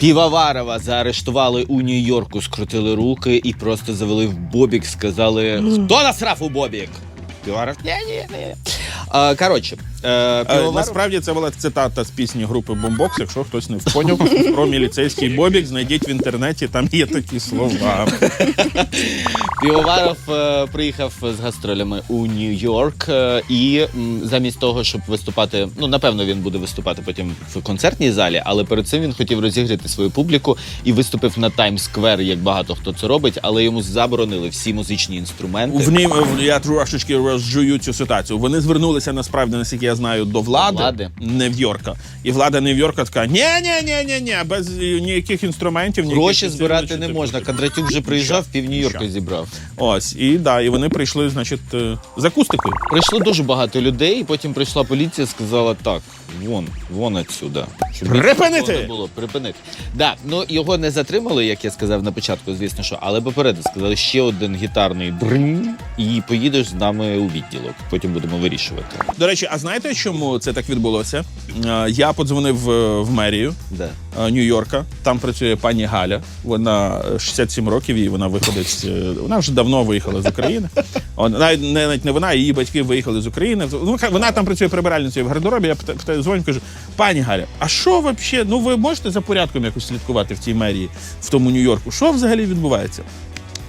Півоварова заарештували у Нью-Йорку, скрутили руки і просто завели в Бобік. Сказали, хто насрав у Бобік? Півоваров, ні, ні, ні. А, коротше, е, Е, Насправді це була цитата з пісні групи Бомбокс. Якщо хтось не поняв про міліцейський бобік, знайдіть в інтернеті, там є такі слова. Півоваров е, приїхав з гастролями у Нью-Йорк е, і м, замість того, щоб виступати, ну напевно, він буде виступати потім в концертній залі, але перед цим він хотів розігріти свою публіку і виступив на Таймс-сквер, як багато хто це робить, але йому заборонили всі музичні інструменти. В в- я трошечки розжую цю ситуацію. Вони звернулися насправді, наскільки я знаю, до влади, Влади. Нью-Йорка. І влада Нью-Йорка така: ні, ні, ні, ні, ні, без ніяких інструментів, ніяких Гроші збирати не можна. Кондратюк вже приїжджав, пів Нью-Йорка зібрав. Ось і да, і вони прийшли, значить, е, з акустикою. Прийшло дуже багато людей, і потім прийшла поліція, сказала так: вон, вон отсюда. Щоб Припинити! не було, припинити. Да, ну його не затримали, як я сказав на початку, звісно, що, але попереду сказали ще один гітарний бринь, і поїдеш з нами у відділок. Потім будемо вирішувати. До речі, а знаєте, чому це так відбулося? Е, Я подзвонив е, в мерію. Да. е, Нью-Йорка. Там працює пані Галя. Вона е, 67 років їй вона виходить. Вона вже давно виїхала з України. Навіть не навіть не вона, її батьки виїхали з України. Ну, вона там працює прибиральницею в гардеробі. Я питаю дзвоню, кажу, пані Галя, а що взагалі? Ну ви можете за порядком якось слідкувати в цій мерії, в тому Нью-Йорку? Що взагалі відбувається?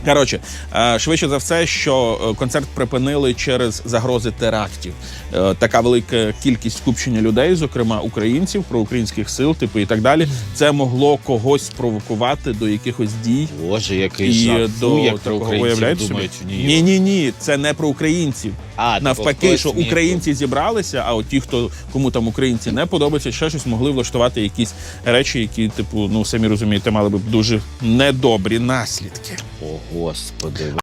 Коротше, е, швидше за все, що е, концерт припинили через загрози терактів. Е, Така велика кількість скупчення людей, зокрема українців, проукраїнських сил, типу і так далі. Це могло когось спровокувати до якихось дій. Боже, який І жах. до Фу, як про українців думають. Ні, ні, ні, це не про українців. А, типу, Навпаки, що українці зібралися, а от ті, хто кому там українці не подобається, ще щось могли влаштувати якісь речі, які, типу, ну самі розумієте, мали б дуже недобрі наслідки. О, господи.